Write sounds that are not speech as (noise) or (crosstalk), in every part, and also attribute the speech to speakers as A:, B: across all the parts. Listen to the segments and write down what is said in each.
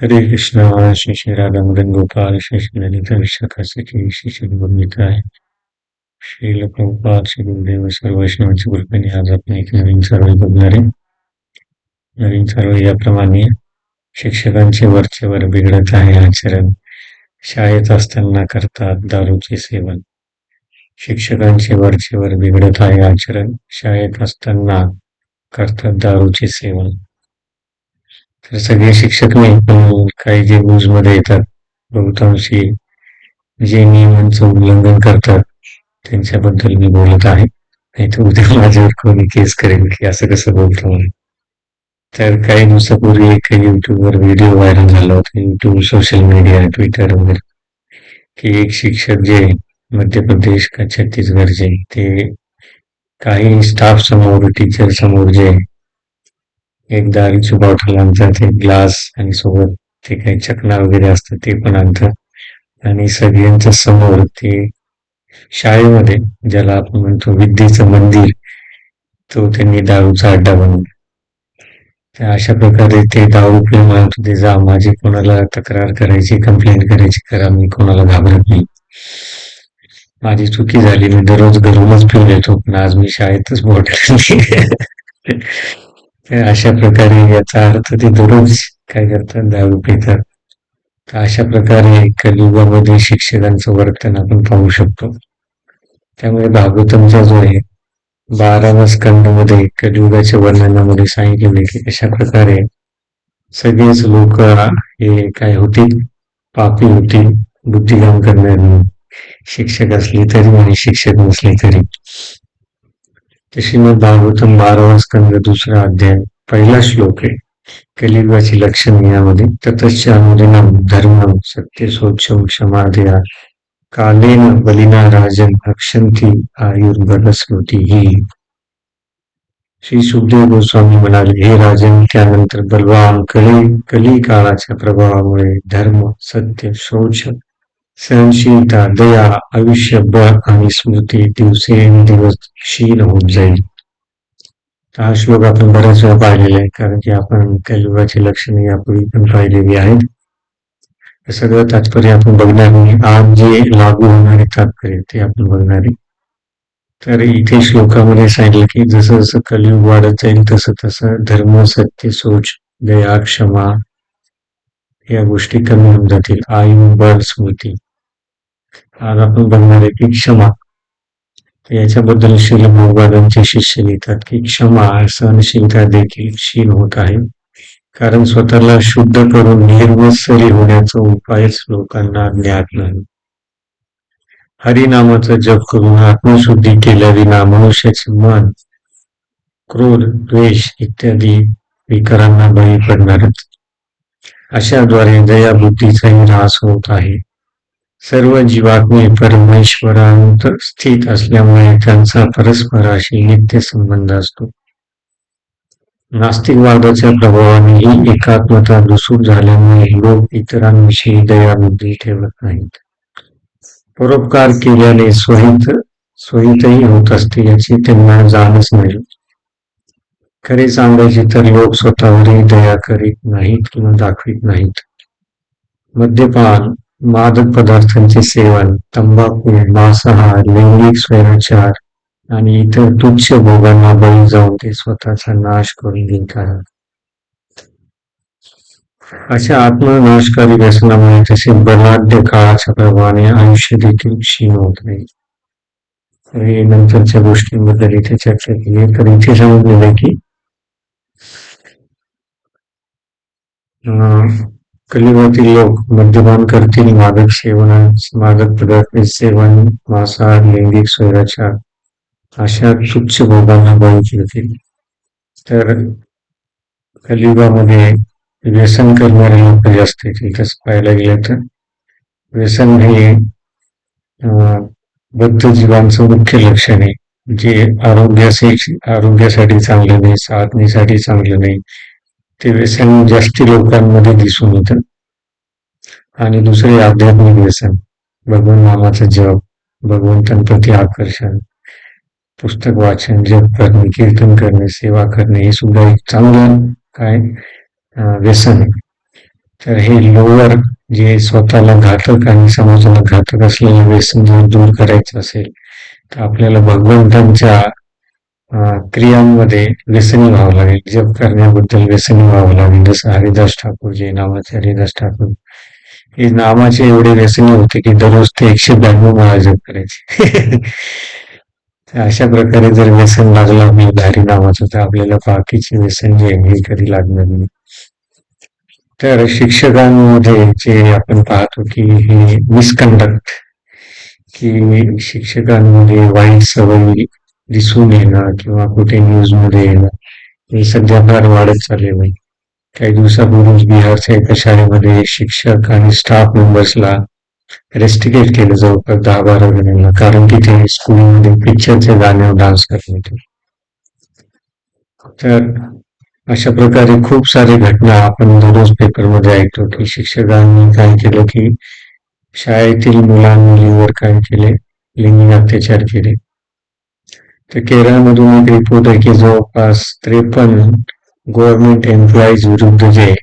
A: हरे कृष्ण श्री श्री राधा मदन गोपाल श्री श्री ललिता विशाखासाठी श्री श्री गुरुमित्राय श्री प्रभुपाद श्री गुरुदेव सर्व वैष्णवांच्या कृपेने आज आपण एक नवीन सर्वे बघणार आहे. नवीन सर्वे याप्रमाणे शिक्षकांचे वरचेवर बिघडत आहे आचरण. शाळेत असताना करतात दारूचे सेवन. शिक्षकांचे वरचेवर बिघडत आहे आचरण. शाळेत असताना करतात दारूचे सेवन. तर सगळे शिक्षक नाही काही जे मध्ये येतात, बहुतांशी जे नियमांचं उल्लंघन करतात, त्यांच्याबद्दल मी बोलत आहे. नाही तर उद्या माझ्यावर कोणी केस करेल की असं कसं बोलतो तर काही दिवसापूर्वी एक युट्यूबवर व्हिडिओ व्हायरल झाला होता युट्यूब सोशल मीडिया ट्विटर वगैरे, की एक शिक्षक जे मध्य प्रदेश का छत्तीसगडचे ते काही स्टाफ समोर टीचर समोर जे एक दारूची बॉटल आणतात एक ग्लास आणि सोबत ते काही चकना वगैरे असतं ते पण आणतात. आणि सगळ्यांच्या समोर ते शाळेमध्ये ज्याला आपण म्हणतो विद्येचं मंदिर तो त्यांनी दारूचा अड्डा बनवला. अशा प्रकारे ते दारू पिऊन म्हणत होते जा माझी कोणाला तक्रार करायची कंप्लेंट करायची करा मी कोणाला घाबरत नाही. माझी चुकी झाली मी दररोज घरूनच पिऊन येतो पण आज मी शाळेतच बॉटल अशा प्रकारे याचा अर्थ ते दररोज काय करतात दारू पितात. तर अशा प्रकारे कलियुगामध्ये शिक्षकांचं वर्तन आपण पाहू शकतो. त्यामुळे भागवतमचा जो आहे बाराव्या स्कंदामध्ये कलियुगाच्या वर्णनामध्ये सांगितले की अशा प्रकारे सगळेच लोक हे काय होतील पापी होतील बुद्धिगाम करणारे. शिक्षक असले तरी आणि शिक्षक नसले तरी. श्रीमद भागवतम बारावा स्कंद दुसरा अध्याय पहिला श्लोक आहे. कलियुगाची लक्षण यामध्ये ततश्च अनुदिनम धर्म सत्य सोक्षम क्षमाधया कालेन बलिना राजन रक्षंती आयुर्बल स्मृती ही श्री सुखदेव गोस्वामी म्हणाले हे राजन त्यानंतर बलवान कली कली काळाच्या प्रभावामुळे धर्म सत्य शौच सहनशीलता दया आयुष्यभर आणि स्मृती दिवसेंदिवस क्षीण होत जाईल. हा श्लोक आपण बऱ्याच वेळा पाहिलेला आहे कारण की आपण कलियुगाची लक्षणे यापूर्वी पण पाहिलेली आहेत. सगळं तात्पर्य आपण बघणार नाही. आज जे लागू होणारे तात्पर्य ते आपण बघणार आहे. तर इथे श्लोकामध्ये सांगितलं की जसं जसं कलियुग वाढत जाईल तसं तसं धर्म सत्य सोच दया क्षमा या गोष्टी कमी होऊन जातील. आयु बळ स्मृती. आज आपण बघणार आहे की क्षमा? याच्याबद्दल श्री भगवानांचे शिष्य लिहितात की क्षमा सहनशीलता देखील क्षीण होत आहे. कारण स्वतःला शुद्ध करून निर्वसरी होण्याचा उपायच लोकांना ज्ञात नाही. हरिनामाचा जप करून आत्मशुद्धी केल्याविना मनुष्याचे मन क्रोध द्वेष इत्यादी विकारांना बळी पडणारच. अशाद्वारे दया बुद्धीचाही ऱ्हास होत आहे. सर्व जीवात्मे परमेश्वरांत स्थित असल्यामुळे त्यांचा परस्पराशी नित्य संबंध असतो. नास्तिकवादाच्या प्रभावाने ही एकात्मता दुसूर झाल्यामुळे लोक इतरांविषयी दयाबुद्धी ठेवत नाहीत. परोपकार केल्याने स्वहित स्वहितही होत असते याची त्यांना जाणच नाही. खरे सांगायचे तर लोक स्वतःवरही दया करीत नाहीत किंवा दाखवित नाहीत. मद्यपान मादक पदार्थांचे सेवन तंबाखू मांसाहार लैंगिक स्वैराचार आणि इतर तुच्छ भोगांना बळी जाऊन ते स्वतःचा नाश करून घेतात अशा आत्मनाशकारी व्यसनामुळे तसे बलाढ्य काळाच्या प्रमाणे आयुष्य देखील क्षीण होत नाही हे नंतरच्या गोष्टींबद्दल इथे चर्चा केली तर इथे समजलेलं की कलियुगातील लोक मद्यपान करतील. मादक सेवन मादक पदार्थ सेवन मांसाहार लैंगिक स्वैराचार अशा तुच्छ भोगांना बळी करतील तर कलियुगामध्ये व्यसन करणारे लोक जास्त येतील. तसं पाहायला गेलं तर व्यसन हे बद्ध जीवांचं मुख्य लक्षण आहे. जे आरोग्यासाठी आरोग्यासाठी चांगलं नाही साधनेसाठी चांगलं नाही ते व्यसन जास्ती लोकांमध्ये दिसून येतं. आणि दुसरे आध्यात्मिक व्यसन भगवान नामाचं जप भगवंतांप्रती आकर्षण पुस्तक वाचन जप करणे कीर्तन करणे सेवा करणे हे सुद्धा एक चांगलं काय व्यसन आहे. तर हे लोअर जे स्वतःला घातक आणि समाजाला घातक असलेलं व्यसन जर दूर करायचं असेल तर आपल्याला भगवंतांच्या क्रियांमध्ये व्यसनी व्हावं लागेल. जप करण्याबद्दल व्यसनी व्हावं लागेल. जसं हरिदास ठाकूर जे नावाचे हरिदास ठाकूर हे नामाचे एवढे व्यसनी होते की दररोज ते एकशे ब्याण्णव वेळा जप करायचे. अशा प्रकारे जर व्यसन लागलं आपल्याला हरी नामाचं तर आपल्याला बाकीचे व्यसन जे हे कधी लागणार नाही. तर शिक्षकांमध्ये जे आपण पाहतो की हे मिसकंडक्ट की शिक्षकांमध्ये वाईट सवयी दिसून येणं किंवा कुठे न्यूजमध्ये येणं हे सध्या फार वाढत चाललेलं आहे. काही दिवसापूर्वी बिहारच्या एका शाळेमध्ये शिक्षक आणि स्टाफ मेंबर्सला रेस्टिकेट केलं. जवळपास दहा बारा जणांना. कारण की ते स्कूलमध्ये पिक्चरच्या गाण्यावर डान्स करत होते. तर अशा प्रकारे खूप सारे घटना आपण दररोज पेपरमध्ये ऐकतो की शिक्षकांनी काय केलं की शाळेतील मुलांमुलींवर काय केले लिंगिक अत्याचार केले. तर केरळमधून एक रिपोर्ट आहे की जवळपास त्रेपन्न गव्हर्नमेंट एम्प्लॉईज विरुद्ध जे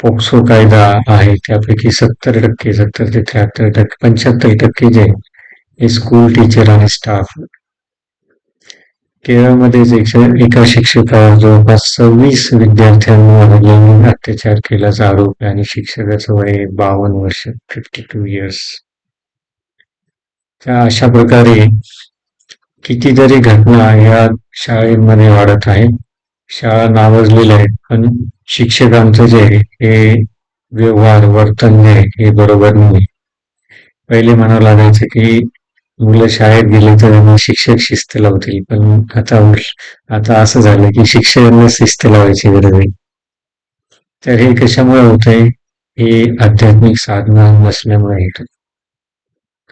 A: पोक्सो कायदा आहे त्यापैकी सत्तर टक्के सत्तर ते त्र्याहत्तर टक्के पंच्याहत्तर टक्के जे हे स्कूल टीचर आणि स्टाफ केरळमध्येच एका शिक्षकावर जवळपास सव्वीस विद्यार्थ्यांवर लैंगिक अत्याचार केल्याचा आरोप आहे आणि शिक्षकाचं वय बावन्न वर्ष फिफ्टी टू इयर्स त्या अशा प्रकारे कितीतरी घटना या शाळेमध्ये वाढत आहेत. शाळा नावाजलेल्या आहेत पण शिक्षकांचं जे हे व्यवहार वर्तन जे हे बरोबर नाही. पहिले म्हणावं लागायचं की मुलं शाळेत गेले तर शिक्षक शिस्त लावतील पण आता आता असं झालं की शिक्षकांना शिस्त लावायची गरज आहे. तर हे कशामुळे होत आहे हे आध्यात्मिक साधना नसल्यामुळे येत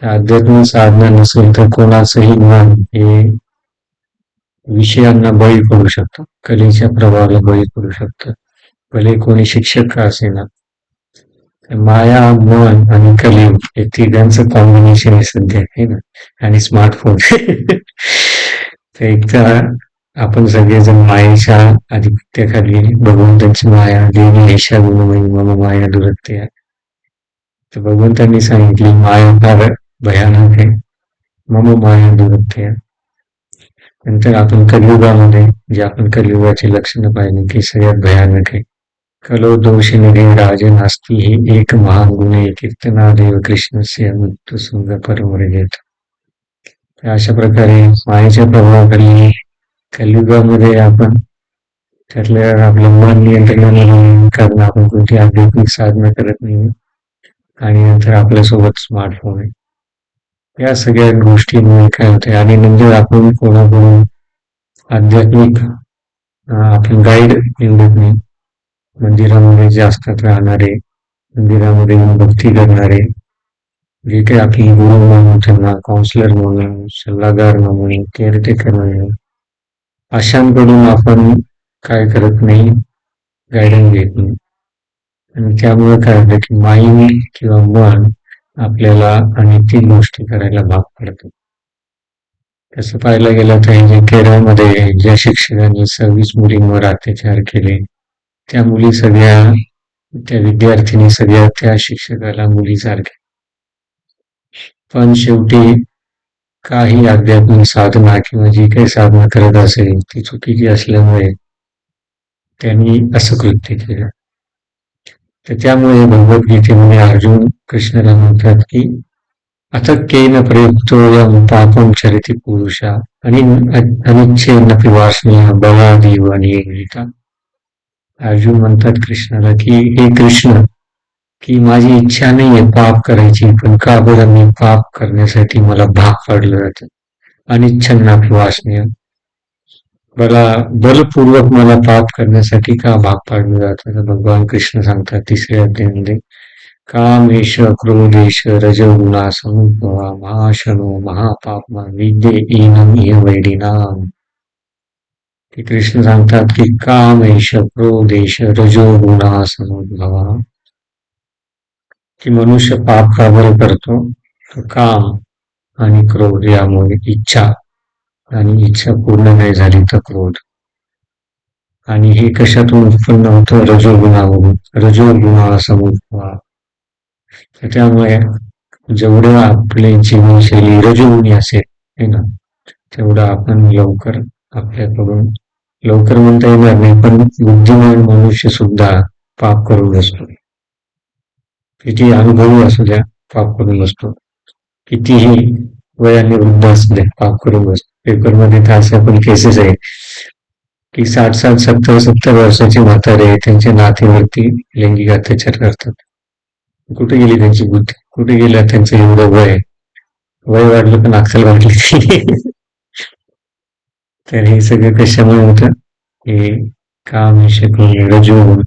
A: आध्यात्मिक साधना नसेल तर कोणाचंही ज्ञान हे विषयांना बळी पडू शकतो. कलेच्या प्रभावाला बळी पडू शकतं. भले कोणी शिक्षक का असेना माया मन आणि कलियुग हे तिघांचं कॉम्बिनेशन आहे सध्या आहे ना? आणि स्मार्टफोन (laughs) तर एकदा आपण सगळेजण मायेच्या आधिपत्याखाली भगवंतांची माया देवी ऐशा गुणमयी मम माया दुरत्या तर भगवंतांनी सांगितली माया फार भयानक आहे. मम माया दुरत्या नंतर आपण कलियुगामध्ये जे आपण कलियुगाची लक्षणं पाहिली की सगळ्यात भयानक आहे. कलो दोषिनिधे राजे नास्ती ही एक महान गुणे कीर्तनादेव सिंह मृत्यू सुंदर परमर्जेत अशा प्रकारे मायेच्या प्रभावाखाली कलियुगामध्ये आपण त्यातल्या आपलं मन नियंत्रण कारण आपण कोणती आध्यात्मिक साधना करत नाही. आणि नंतर आपल्यासोबत स्मार्टफोन आहे. या सगळ्या गोष्टींमुळे काय होते आणि नंतर आपण कोणाकडून आध्यात्मिक आपण गाईड निवडत नाही. मंदिरामध्ये जे असतात राहणारे मंदिरामध्ये भक्ती करणारे जे काही आपली गुरु म्हणून त्यांना काउन्सिलर म्हणून सल्लागार म्हणून केअरटेकर म्हणून अशांकडून आपण काय करत नाही गायडन्स घेत नाही. आणि त्यामुळे काय होतं की माइंड किंवा मन आपल्याला आणि तीन गोष्टी करायला भाग पडतो. तसं पाहायला गेलं तर जे केरळमध्ये ज्या शिक्षकांनी सव्वीस मुलींवर अत्याचार केले त्या मुली सगळ्या त्या विद्यार्थिनी सगळ्या त्या शिक्षकाला मुलीसारख्या. पण शेवटी काही आध्यात्मिक साधना किंवा जी काही साधना करत असेल ती चुकीची असल्यामुळे त्यांनी असं कृत्य केलं. तर त्यामुळे भगवद्गीतेमध्ये अर्जुन कृष्णाला म्हणतात की आता केन प्रयुक्तो पापम चरिती पुरुषा आणि अनिच्छेन पिवासनीय बलादेव आणि अर्जुन म्हणतात कृष्णाला की हे कृष्ण की माझी इच्छा नाहीये पाप करायची पण का बरं मी पाप करण्यासाठी मला भाग पाडलं जातं? अनिच्छन्ना वासनीय मला बलपूर्वक मला पाप करण्यासाठी का भाग पाडलं जातं? भगवान कृष्ण सांगतात तिसऱ्या अध्यायामध्ये कामेश क्रोधेश रजगुणा समुद्भवा महाशनो महापापमा विद्ये इनम वैडिनाम ते कृष्ण सांगतात की कामेश क्रोधेश रजो गुणा समुद्भवा की मनुष्य पाप का बरं करतो तर काम आणि क्रोध यामुळे इच्छा आणि इच्छा पूर्ण नाही झाली तर क्रोध. आणि हे कशातून उत्पन्न होतं? रजोगुणावरून. रजोगुणा समुद्भवा त्याच्यामुळे जेवढं आपले जीवनशैली रजोगुणी असेल हे ना? तेवढं आपण लवकर आपल्याकडून लवकर म्हणता येणार नाही पण बुद्धिमान मनुष्य सुद्धा पाप करून बसतो. किती अनुभवी असू द्या पाप करून बसतो. कितीही वयाने वृद्ध असू द्या पाप करून बसतो. पेपरमध्ये तर असे पण केसेस आहेत की साठ साठ सत्तर सत्तर वर्षाचे म्हातारे त्यांच्या नातेवरती लैंगिक अत्याचार करतात. कुठे गेली त्यांची बुद्धी? कुठे गेला त्यांचं एवढं वय? वय वाढलं पण अक्कल वाढली तर हे सगळं कशामुळे होतं? हे काम शकून रजोगुण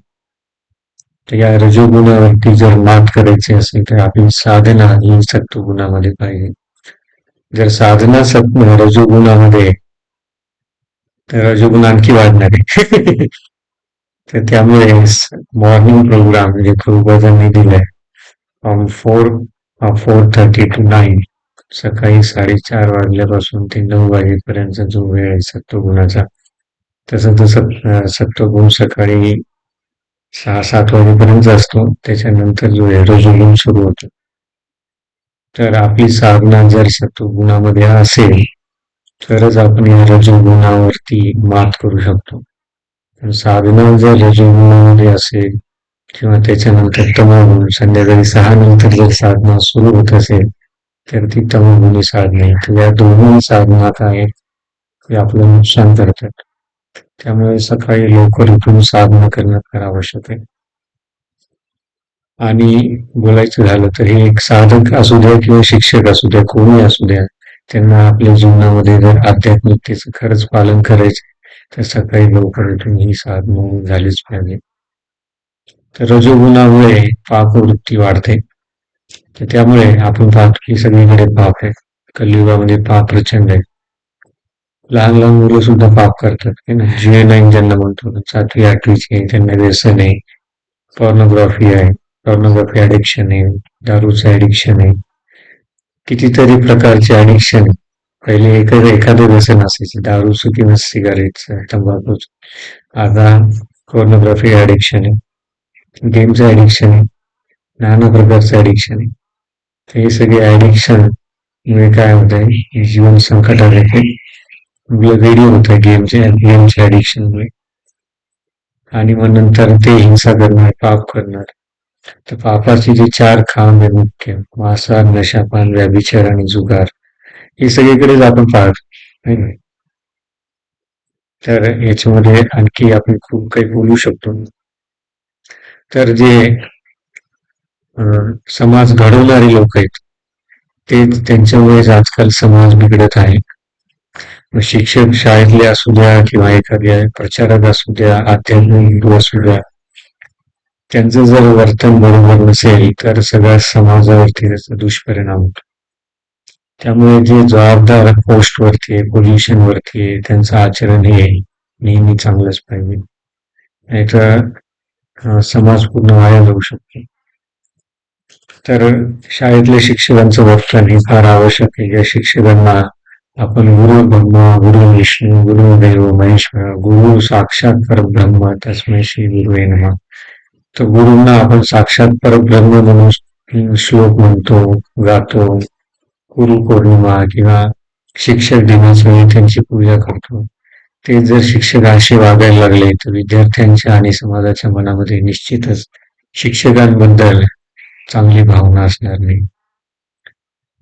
A: तर या रजोगुणावरती जर मात करायची असेल तर आपली साधना ही सत्वगुणामध्ये पाहिजे. जर साधना सत्व रजोगुणामध्ये तर रजोगुण आणखी वाढणार. आहे (laughs) तर त्यामुळे मॉर्निंग प्रोग्राम म्हणजे प्रभुपादांनी दिलाय. From four four thirty to nine सकाळी साडेचार वाजल्यापासून ते नऊ वाजेपर्यंत जो वेळ आहे सत्वगुणाचा. तसं तसं सत्वगुण सकाळी सहा सात वाजेपर्यंत असतो. त्याच्यानंतर जो आहे सुरू होतो. तर आपली साधना जर सत्वगुणामध्ये असेल तरच आपण या रजोगुणावरती मात करू शकतो. साधना जर रजोगुणामध्ये असेल किंवा त्याच्यानंतर तमोगुण संध्याकाळी सहा नंतर जर साधना सुरू होत असेल तर ती तमोगुणी साधना तर या दोन्ही साधना आहेत ते आपलं नुकसान करतात. त्यामुळे सकाळी लवकर उठून साधना करणं फार आवश्यक आहे. आणि बोलायचं झालं तर हे एक साधक असू द्या किंवा शिक्षक असू द्या कोणी असू द्या त्यांना आपल्या जीवनामध्ये जर आध्यात्मिकतेचं खरंच पालन करायचे तर सकाळी लवकर उठून ही साधना झालीच पाहिजे. रजोगुणामुळे पापवृत्ती वाढते. तर त्यामुळे आपण पाहतो की सगळीकडे पाप आहे. कलियुगामध्ये पाप प्रचंड आहे. लहान लहान मुलं सुद्धा पाप करतात ना? जे नाईन ज्यांना म्हणतो सातवी आठवीचे त्यांना व्यसन आहे. पॉर्नोग्राफी आहे. पॉर्नोग्राफी ॲडिक्शन आहे. दारूचं ॲडिक्शन आहे. कितीतरी प्रकारचे ॲडिक्शन पहिले एखादं एखादं व्यसन असायचं. दारूचं किंवा सिगारेटचं तंबाखूचं. आता पॉर्नोग्राफी ॲडिक्शन आहे. गेमचं ॲडिक्शन आहे नाना प्रकारचं ॲडिक्शन आहे. तर हे सगळे ॲडिक्शन मुळे काय होत आहे जीवन संकटात येते वेगळी होत आहे गेमचे गेमच्या ॲडिक्शनमुळे आणि मग नंतर ते हिंसा करणार पाप करणार. तर पापाचे जे चार खांब आहे मुख्य मासा नशापान व्याभिचार आणि जुगार हे सगळीकडेच आपण पाहतो तर याच्यामध्ये आणखी आपण खूप काही बोलू शकतो. तर जे समाज घडवणारे लोक आहेत ते त्यांच्यामुळेच आजकाल समाज बिघडत आहे. शिक्षक शाळेतले असू द्या किंवा एखाद्या प्रचारक असू द्या आध्यात्मिक असू द्या त्यांचं जर वर्तन बरोबर नसेल तर सगळ्या समाजावरती त्याचा दुष्परिणाम होतो. त्यामुळे जे जबाबदार पोस्टवरती पोझिशन वरती त्यांचं आचरण हे नेहमी चांगलंच पाहिजे. नाहीतर समाज पूर्ण वाया जाऊ शकते. तर शाळेतल्या शिक्षकांचं वर्तन हे फार आवश्यक आहे. या शिक्षकांना आपण गुरु ब्रह्मा गुरु विष्णू गुरु देव महेश्वर गुरु साक्षात परब्रह्म तस्मै श्री गुरु नमा. तर गुरुंना आपण साक्षात परब्रह्म म्हणून श्लोक म्हणतो गातो गुरु पौर्णिमा किंवा शिक्षक दिनाच्या वेळी त्यांची पूजा करतो. ते जर शिक्षक असे वागायला लागले तर विद्यार्थ्यांच्या आणि समाजाच्या मनामध्ये निश्चितच शिक्षकांबद्दल चांगली भावना असणार नाही.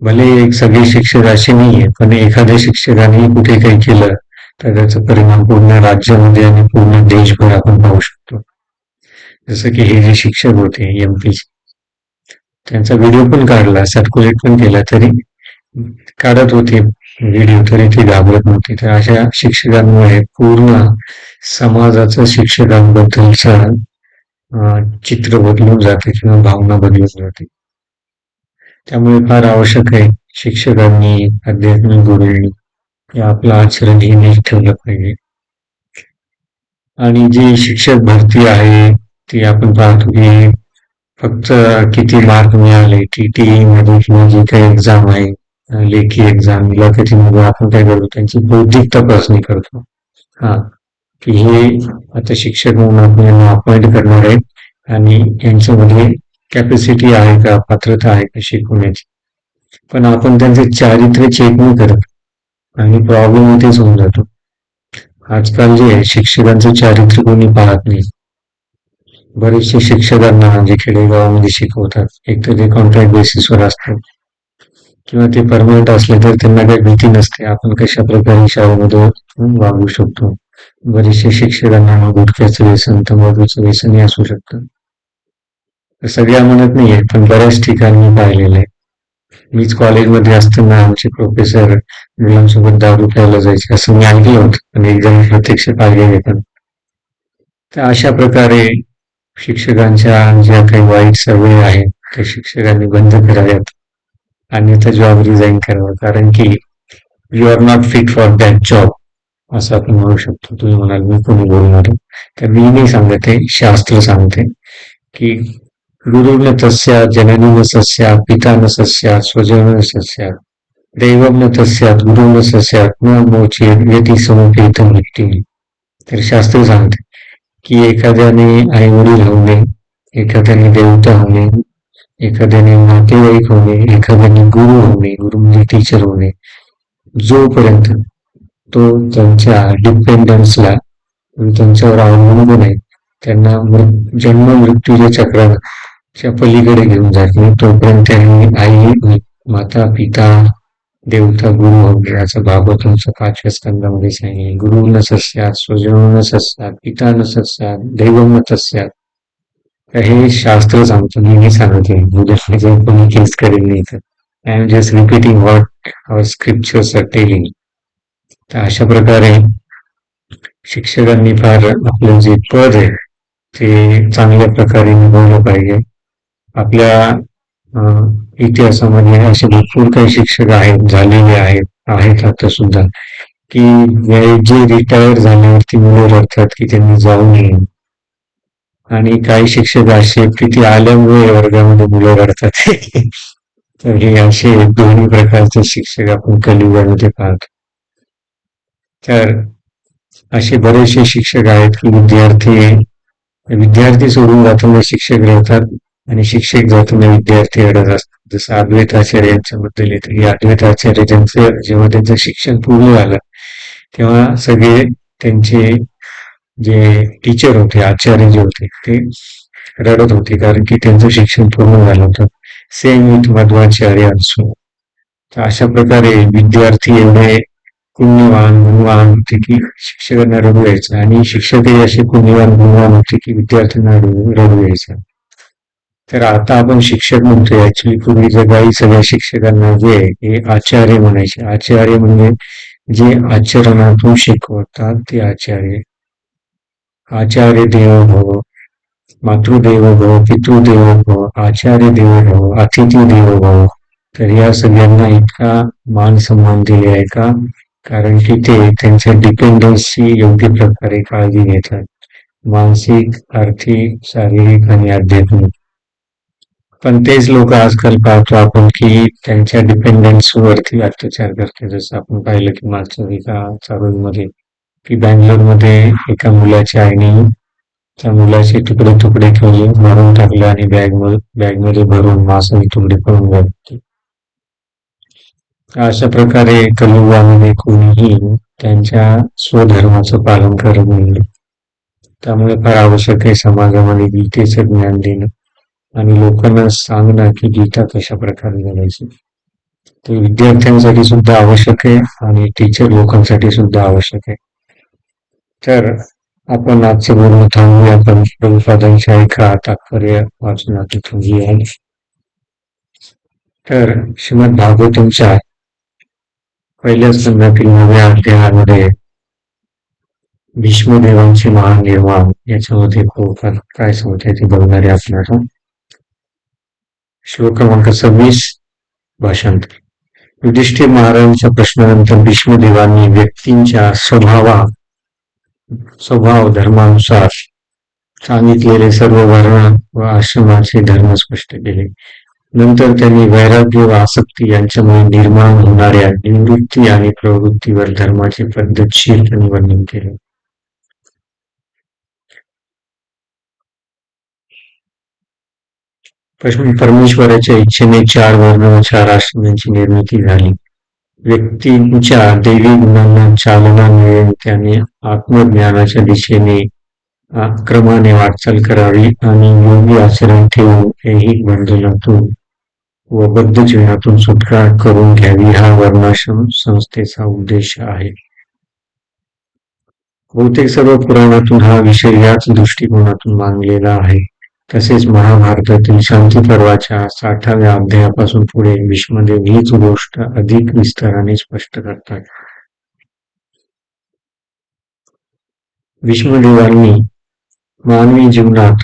A: भले एक सगळे शिक्षक असे नाहीये पण एखाद्या शिक्षकाने कुठे काही केलं तर त्याचा परिणाम पूर्ण राज्यामध्ये आणि पूर्ण देशभर आपण पाहू शकतो. जसं की हे जे शिक्षक होते एम त्यांचा व्हिडिओ पण काढला सर्क्युलेट पण केला तरी काढत होते. व्हिडिओ तरी ते घाबरत नव्हते. तर अशा शिक्षकांमुळे पूर्ण समाजाचं शिक्षकांबद्दलचं चित्र बदलून जाते किंवा भावना बदलून जाते. त्यामुळे फार आवश्यक आहे शिक्षकांनी आध्यात्मिक गुरुंनी आपलं आचरण हे नीट ठेवलं पाहिजे. आणि जी शिक्षक भरती आहे ती आपण पाहतो की फक्त किती मार्क मिळाले टी टी मध्ये किंवा जी काही एक्झाम आहे लेखी एक्झाम मुलाखतीमध्ये आपण काय करतो त्यांची बौद्धिक तपासणी करतो. हा की हे आता शिक्षक म्हणून आपण यांना अपॉइंट करणार आहेत आणि यांच्यामध्ये कॅपॅसिटी आहे का पात्रता आहे का शिकवण्याची. पण आपण त्यांचे चारित्र्य चेक नाही करत आणि प्रॉब्लेम इथेच होऊन जातो. आजकाल जे आहे शिक्षकांचं चारित्र्य कोणी पाहत नाही. बरेचसे शिक्षकांना जे खेडेगावामध्ये शिकवतात एक तर ते कॉन्ट्रॅक्ट बेसिसवर असतात. किंवा ते परमनंट असले तर त्यांना काही भीती नसते. आपण कशा प्रकारे शाळेमध्ये वागू शकतो? बरेचसे शिक्षकांना गुटख्याचं व्यसन तंबाखूचं व्यसनही असू शकतं. सगळ्या म्हणत नाहीये पण बऱ्याच ठिकाणी मी पाहिलेलं आहे. मीच कॉलेजमध्ये असताना आमचे प्रोफेसर मुलांसोबत दारू प्यायला जायचे असं मी ऐकलं होतं. पण एकदम प्रत्यक्ष पाहिलेले पण. तर अशा प्रकारे शिक्षकांच्या ज्या काही वाईट सवयी आहेत त्या शिक्षकांनी बंद कराव्यात. अन्यथा जॉब रिझाईन करावा कारण की you are not fit for that job असं आपण म्हणू शकतो. तुम्ही म्हणाल मी कोणी बोलणार तर मी नाही सांगते शास्त्र सांगते की गुरु न तस्या जननी न सस्या पिता न सस्या स्वजन न सस्या दैवम न तस्यात गुरु न सस्यात न मोचे व्यती समुपेत मृत्यू तर शास्त्र सांगते की एखाद्याने आई वडील होणे एखाद्याने देवता होणे एखाद्याने नातेवाईक होणे एखाद्याने गुरु होणे गुरु म्हणजे टीचर होणे जोपर्यंत तो त्यांच्या डिपेंडन्सला त्यांच्यावर अवलंबून आहे त्यांना जन्म मृत्यूच्या चक्राच्या पलीकडे घेऊन जात नाही तोपर्यंत त्यांनी आई माता पिता देवता गुरु वगैरे असं तुमचं पाचव्या स्कंदामध्ये सांगितले गुरु न सस्यात स्वजन न सस्यात पिता न सस्यात दैव न तस्यात हे शास्त्र सांगतो. मी सांगते म्हणजे उद्या कोणी केस करेल नाही तर. I am just repeating what our scriptures are telling तर अशा प्रकारे शिक्षकांनी फार आपलं जे पद आहे ते चांगल्या प्रकारे निभवलं पाहिजे. आपल्या इतिहासामध्ये असे भरपूर काही शिक्षक आहेत झालेले आहेत आहेत आता सुद्धा. की जे रिटायर झाल्यावरती मुलं रडतात की त्यांनी जाऊ नये. आणि काही शिक्षक असे किती आल्यामुळे वर्गामध्ये मुलं रडतात. तर हे असे दोन्ही प्रकारचे शिक्षक आपण कलियुगामध्ये पाहतो. तर असे बरेचसे शिक्षक आहेत की विद्यार्थी विद्यार्थी सोडून जाताना शिक्षक रडतात आणि शिक्षक जाताना विद्यार्थी रडत असतात. जसं अद्वैताचार्य यांच्याबद्दल येतं की अद्वैताचार्य ज्यांचं जेव्हा त्यांचं शिक्षण पूर्ण झालं तेव्हा सगळे त्यांचे जे टीचर होते आचार्य जे होते ते रडत होते कारण की त्यांचं शिक्षण पूर्ण झालं होतं. सेम विथ मध्वाचार्य असो. तर अशा प्रकारे विद्यार्थी एवढे पुण्यवान गुणवान होते की शिक्षकांना रडू यायचं आणि शिक्षकही असे पुण्यवान गुणवान होते की विद्यार्थ्यांना रडू यायचं तर आता आपण शिक्षक म्हणतोय. ऍक्च्युली पूर्वी जगाई सगळ्या शिक्षकांना जे हे आचार्य म्हणायचे. आचार्य म्हणजे जे आचरणातून शिकवतात ते आचार्य. आचार्य देव भव मातृदेव भव पितृदेव भव आचार्य देव भव अतिथी देव भव तर या सगळ्यांना इतका मान सन्मान दिले आहे का? कारण की ते त्यांच्या डिपेंडन्सची योग्य प्रकारे काळजी घेतात. मानसिक, आर्थिक, शारीरिक आणि आध्यात्मिक. पण तेच लोक आजकाल पाहतो आपण की त्यांच्या डिपेंडन्स वरती अत्याचार करते जसं आपण पाहिलं की मागच्या एका मध्ये की मध्ये एका मुलाच्या आईने त्या मुलाचे तुकडे तुकडे केले मारून टाकले आणि बॅग बॅगमध्ये भरून मासे तुकडे करून घातले. अशा प्रकारे कलियुगामध्ये कोणीही त्यांच्या स्वधर्माचं पालन करत नाही. त्यामुळे फार आवश्यक आहे समाजामध्ये गीतेचं ज्ञान देणं आणि लोकांना सांगणं की गीता कशा प्रकारे घालायची ते विद्यार्थ्यांसाठी सुद्धा आवश्यक आहे आणि टीचर लोकांसाठी सुद्धा आवश्यक आहे. तर आपण आजचे बोलणं थांबूया. आपण प्रभुपादांच्या एका तात्पर्य वाचनात थांबूया तर श्रीमद भागवतमच्या पहिल्या संघातील नव्या अध्यायामध्ये भीष्मदेवांचे महानिर्माण याच्यामध्ये खूप काय सांगते ते बघणारे असणार श्लोक क्रमांक सव्वीस भाषांतर. युधिष्ठिर महाराजांच्या प्रश्नानंतर भीष्मदेवांनी व्यक्तींच्या स्वभावा स्वभाव धर्मानुसार सांगितलेले सर्व वर्ण व आश्रमाचे धर्म स्पष्ट केले. नंतर त्यांनी वैराग्य व आसक्ती यांच्यामुळे निर्माण होणाऱ्या निवृत्ती आणि प्रवृत्तीवर धर्माचे पद्धतशीर वर्णन केले. परमेश्वराच्या इच्छेने चार वर्ण व चार आश्रमांची निर्मिती झाली. व्यक्तींच्या दैवी गुणांना चालना मिळेल त्याने आत्मज्ञानाच्या दिशेने क्रमाने वाटचाल करावी आणि योग्य आचरण ठेवून ऐहिक बंधनातून व बद्ध जीवनातून सुटका करून घ्यावी हा वर्णाश्रम संस्थेचा उद्देश आहे. बहुतेक सर्व पुराणातून हा विषय याच दृष्टिकोनातून मांडलेला आहे. तसेच महाभारतातील शांती पर्वाच्या साठाव्या अध्यायापासून पुढे भीष्मदेव हीच गोष्ट अधिक विस्ताराने स्पष्ट करतात. भीष्मदेवांनी मानवी जीवनात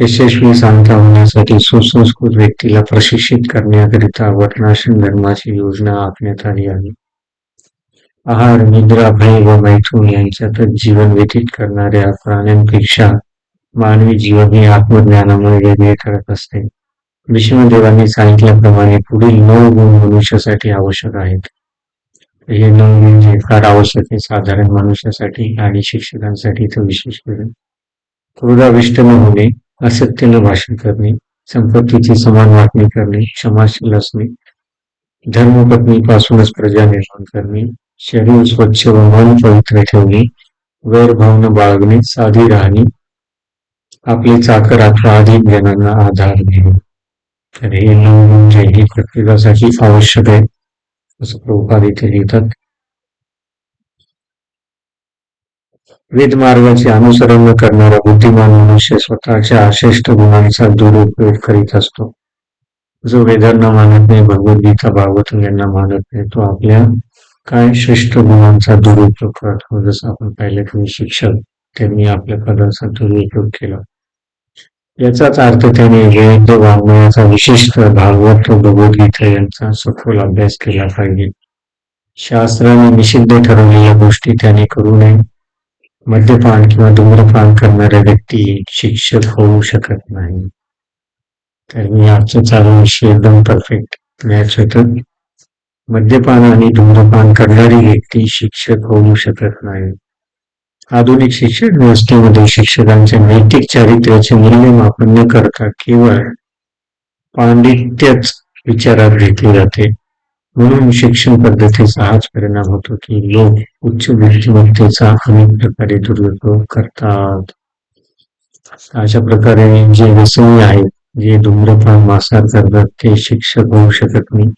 A: यशस्वी सांगता होण्यासाठी सुसंस्कृत व्यक्तीला प्रशिक्षित करण्याकरिता वर्णाश्रम धर्माची योजना आखण्यात आली आहे. आहार निद्रा भय व मैथून यांच्यातच जीवन व्यतीत करणाऱ्या प्राण्यांपेक्षा मानवी जीवन हे आत्मज्ञानामुळे वेगळे ठरत असते. विष्णुदेवांनी सांगितल्याप्रमाणे पुढील नऊ गुण मनुष्यासाठी आवश्यक आहेत. हे नऊ म्हणजे फार आवश्यक आहे साधारण मनुष्यासाठी आणि शिक्षकांसाठी तर विशेष करून. क्रोधाविष्ट न होणे असत्य न भाषण करणे संपत्तीची समान वाटणी करणे क्षमाशील असणे धर्मपत्नीपासूनच प्रजा निर्माण करणे शरीर स्वच्छ व मन पवित्र ठेवणे वैरभाव बाळगणे साधी राहणे आपले चाकर अथवा अधिक जणांना आधार देणे तर हे नऊ म्हणजे ही प्रत्येकासाठी आवश्यक आहे असं प्रभुपाद इथे लिहितात. वेद मार्गाचे अनुसरण करणारा बुद्धिमान मनुष्य स्वतःच्या श्रेष्ठ गुणांचा दुरुपयोग करीत असतो. जो वेदांना मानत नाही भगवद्गीता भागवत यांना मानत नाही तो आपल्या काय श्रेष्ठ गुणांचा दुरुपयोग करतो जसं आपण पाहिलं की शिक्षक त्यांनी आपल्या पदाचा दुरुपयोग केला. याचाच अर्थ त्याने वेद वाङ्मयाचा विशिष्ट भागवत व भगवद्गीता यांचा सखोल अभ्यास केला पाहिजे. शास्त्राने निषिद्ध ठरवलेल्या गोष्टी त्याने करू नये. मद्यपान किंवा धूम्रपान करणाऱ्या व्यक्ती शिक्षक होऊ शकत नाही. तर मी आजचा चालू विषय एकदम परफेक्ट मॅच होत. मद्यपान आणि धूम्रपान करणारी व्यक्ती शिक्षक होऊ शकत नाही. आधुनिक शिक्षण व्यवस्थेमध्ये शिक्षकांच्या नैतिक चारित्र्याचे मूल्यमापन न करता केवळ पांडित्यच विचारात घेतले जाते. म्हणून शिक्षण पद्धतीचा हाच परिणाम होतो की लोक उच्च बुद्धिमत्तेचा अनेक प्रकारे दुरुपयोग करतात. अशा प्रकारे जे व्यसनी आहेत जे धूम्रपान मासार करतात ते शिक्षक होऊ शकत नाही.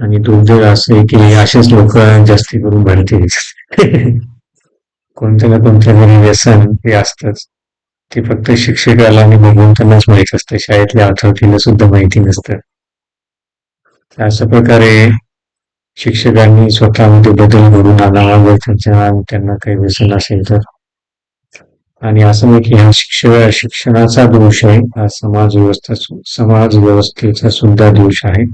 A: आणि दुर्दैव असं आहे की असेच लोक जास्ती करून भरतील (laughs) कोणत्या ना कोणत्या तरी व्यसन हे असतंच. ते फक्त शिक्षकाला आणि भगवंतांनाच माहीत असतं. शाळेतल्या आठवतीला सुद्धा माहिती नसतं. अशा प्रकारे शिक्षकांनी स्वतःमध्ये बदल घडून आणावा जर त्यांच्या त्यांना काही व्यसन असेल तर. आणि असं नाही की हा शिक्षक शिक्षणाचा दोष आहे. हा समाज व्यवस्था समाज व्यवस्थेचा सुद्धा दोष आहे.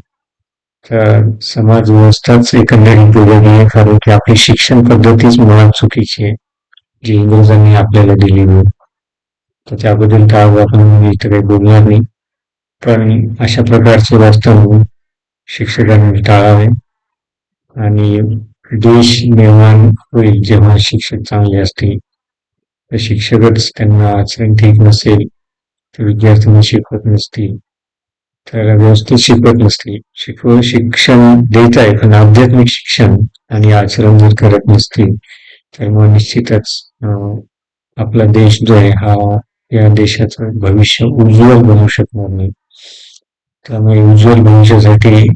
A: तर समाज व्यवस्थाच एकंदरीत वेगळी आहे कारण की आपली शिक्षण पद्धतीच मुळात चुकीची आहे. जी इंग्रजांनी आपल्याला दिली तर त्याबद्दल काय आपण इथं काही बोलणार नाही. पण अशा प्रकारचे वास्तव शिक्षकांनी टाळावे. आणि देश निर्माण होईल जेव्हा शिक्षक चांगले असतील. तर शिक्षकच त्यांना आचरण ठीक नसेल तर विद्यार्थ्यांना शिकवत नसतील तर व्यवस्थित शिकवत नसतील. शिकव शिक्षण देत आहे पण आध्यात्मिक शिक्षण आणि आचरण जर करत नसतील त्यामुळे निश्चितच आपला देश जो आहे हा या देशाचं भविष्य उज्ज्वल बनवू शकणार नाही. त्यामुळे उज्ज्वल भविष्यासाठी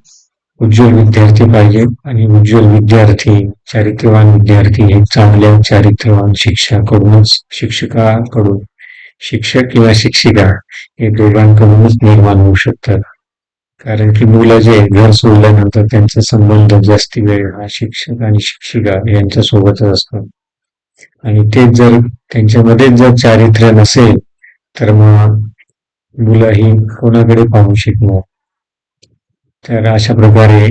A: उज्ज्वल विद्यार्थी पाहिजे आणि उज्ज्वल विद्यार्थी चारित्र्यवान विद्यार्थी हे चांगल्या चारित्र्यवान शिक्षकाकडूनच शिक्षकाकडून शिक्षक किंवा शिक्षिका हे दोघांकडूनच निर्माण होऊ शकतात. कारण की मुलं जे घर सोडल्यानंतर त्यांचा संबंध जास्ती वेळ हा शिक्षक आणि शिक्षिका यांच्यासोबतच असतो. आणि तेच जर त्यांच्यामध्ये जर चारित्र्य नसेल तर मग मुलं ही कोणाकडे पाहू शिकणार? तर अशा प्रकारे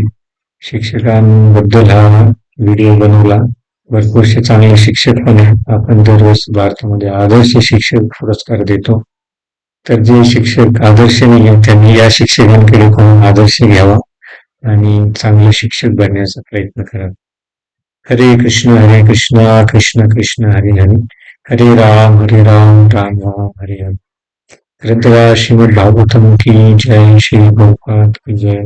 A: शिक्षकांबद्दल हा व्हिडिओ बनवला. भरपूरसे चांगले शिक्षक पण आहेत. आपण दररोज भारतामध्ये आदर्श शिक्षक पुरस्कार देतो. तर जे शिक्षक आदर्श नाही त्यांनी या शिक्षकांकडे कोण आदर्श घ्यावा आणि चांगले शिक्षक बनण्याचा प्रयत्न करा हरे कृष्ण हरे कृष्ण कृष्ण कृष्ण हरे हरे. हरे राम हरे राम राम राम हरे हरे. ग्रंथराज श्रीमद भागवतम की जय श्री गोपाल की जय.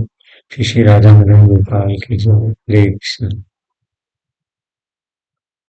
A: श्री श्री राधा मदन गोपाल की जय. हरे कृष्ण.